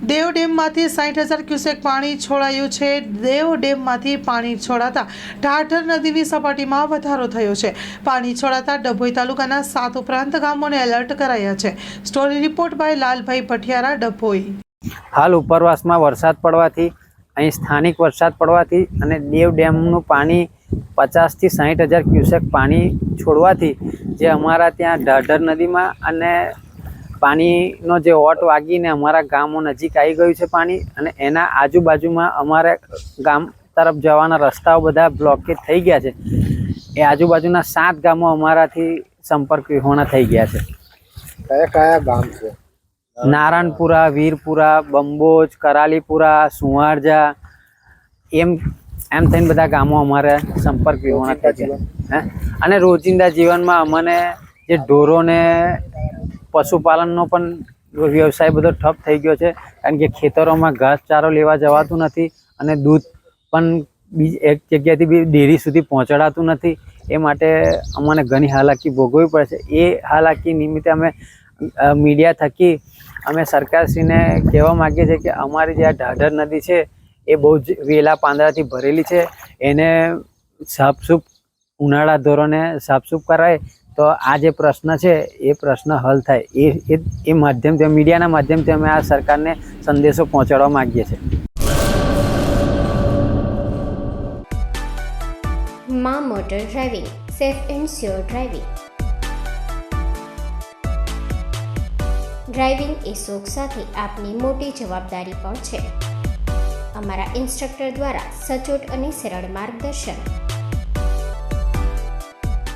દેવ ડેમમાંથી સાઠ હજાર ક્યુસેક પાણી છોડાયું છે. દેવ ડેમમાંથી પાણી છોડાતા ઢાઢર નદીની સપાટીમાં વધારો થયો છે. પાણી છોડાતા ડભોઈ તાલુકાના સાત ઉપરાંત ગામોને એલર્ટ કરાયા છે. Story report by Lalbhai Pathiyara, Dabhoi. હાલ ઉપરવાસમાં વરસાદ પડવાથી, અહીં સ્થાનિક વરસાદ પડવાથી અને દેવ ડેમનું પાણી પચાસથી સાઠ હજાર ક્યુસેક પાણી છોડવાથી જે અમારા ત્યાં ઢાઢર નદીમાં અને પાણીનો જે ઓટ વાગીને અમારા ગામો નજીક આવી ગયું છે પાણી અને એના આજુબાજુમાં અમારે ગામ તરફ જવાના રસ્તાઓ બધા બ્લોકેજ થઈ ગયા છે. એ આજુબાજુના સાત ગામો અમારાથી સંપર્ક વિહોણા થઈ ગયા છે. કયા કયા ગામ છે? નારાયણપુરા વીરપુરા બંબોજ કરાલીપુરા સુવારજા એમ એમ થઈને બધા ગામો અમારે સંપર્ક વિહોણા થઈ ગયા. અને રોજિંદા જીવનમાં અમને જે ઢોરોને પશુપાલનનો પણ વ્યવસાય બધો ઠપ થઈ ગયો છે. કારણ કે ખેતરોમાં ઘાસચારો લેવા જવાતું નથી અને દૂધ પણ બીજ એક જગ્યાએથી બી ડેરી સુધી પહોંચાડાતું નથી. એ માટે અમને ઘણી હાલાકી ભોગવવી પડે છે. એ હાલાકી નિમિત્તે અમે મીડિયા થકી અમે સરકારશ્રીને કહેવા માગીએ છીએ કે અમારી જે આ ઢાઢર નદી છે, એ બહુ જ વેલા પાંદડાથી ભરેલી છે. એને સાફસૂફ ઉનાળા ધોરણે સાફસૂફ કરાય. તો આ જે પ્રશ્ન છે, એ પ્રશ્ન હલ થાય. એ એ માધ્યમથી, મીડિયાના માધ્યમથી અમે આ સરકારને સંદેશો પહોંચાડવા માગીએ છીએ. માં motor driving, safe and sure driving. Driving એ શોખ સાથે આપની મોટી જવાબદારી પણ છે. અમારા ઇન્સ્ટ્રક્ટર દ્વારા સચોટ અને સરળ માર્ગદર્શન.